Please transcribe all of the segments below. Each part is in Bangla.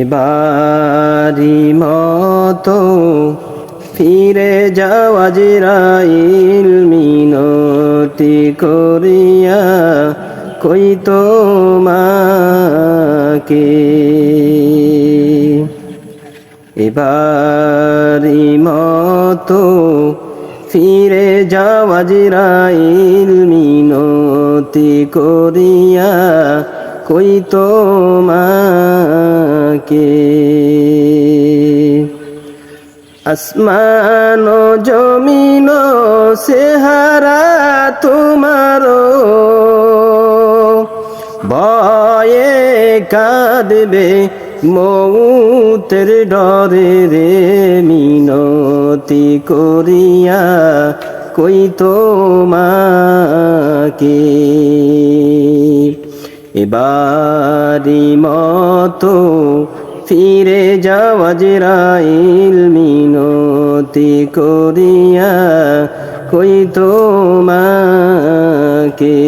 এবারি মতো ফিরে যাওয়া জিরাইল মিনতি করিয়া, কই তো মাকে এবারি মতো ফিরে যাওয়া জিরাইল মিনতি করিয়া, কই তো মাকে আসমান জমিন সেহারা তোমারো ভয়ে কাঁদবে মৌতের ডরে রে মিনতি করিয়া কই তো মাকে এবারি মতো ফিরে যাওয়া জিরাইল মিনতি করিয়া, কই তো মাকে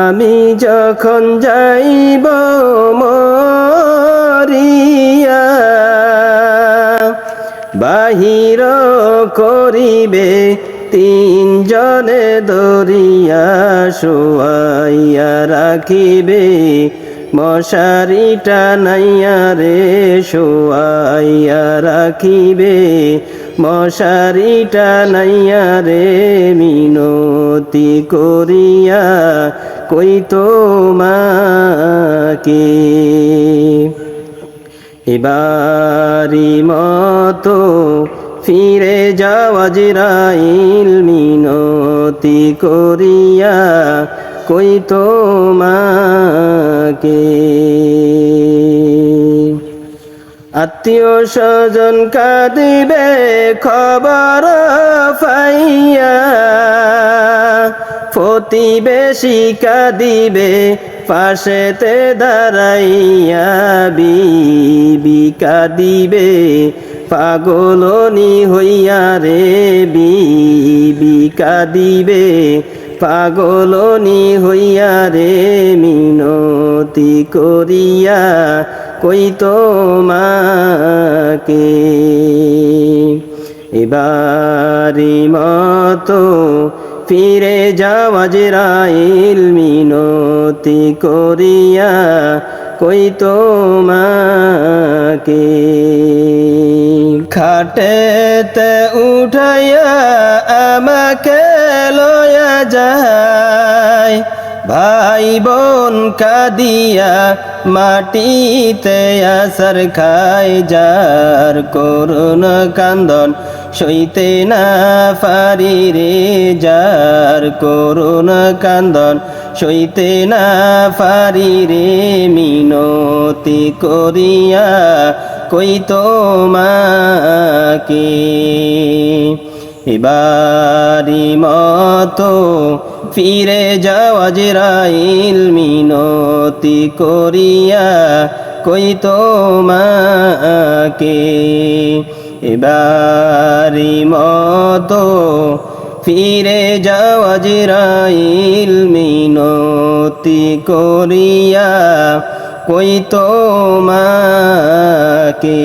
আমি যখন যাইব মরিয়া, বাহির করিবে তিনজনে দরিয়া শোয়াইয়া রাখিবে, মশারিটা নাইয়া রে শোয়াইয়া রাখিবে, মশারিটা নাইয়া রে মিনতি করিয়া কই তো মাকে এবারি মতো ফিরে যাওয়া জিরাইল মিনতি করিয়া, কই তো মাকে আত্মীয় স্বজন কাঁদিবে, খবর পাইয়া। প্রতিবেশী কাঁদিবে, পাশেতে দাঁড়াইয়া বিবি কাঁদিবে। পাগলনি হইয়া রে বিবি কাঁদিবে। পাগলনি হইয়া রে মিনতি করিয়া কই তো মাকে এবারি মতো ফিরে যাওয়া জিরাইল মিনতি করিয়া কই তো মাকে খাটেতে উঠাইয়া আমাকে লয়া যায়। ভাই বোন কাদিয়া মাটিতে আসার খায়, যার করুণ কান্দন সইতে না পারি রে, যার করুণ কান্দন সইতে না পারি রে মিনতি করিয়া, কই তো মাকে এবারি মতো ফিরে যাওয়া জিরাইল মিনতি করিয়া, কই তো মাকে এবারি মতো ফিরে যাওয়া জিরাইল মিনতি করিয়া কই তো মাকে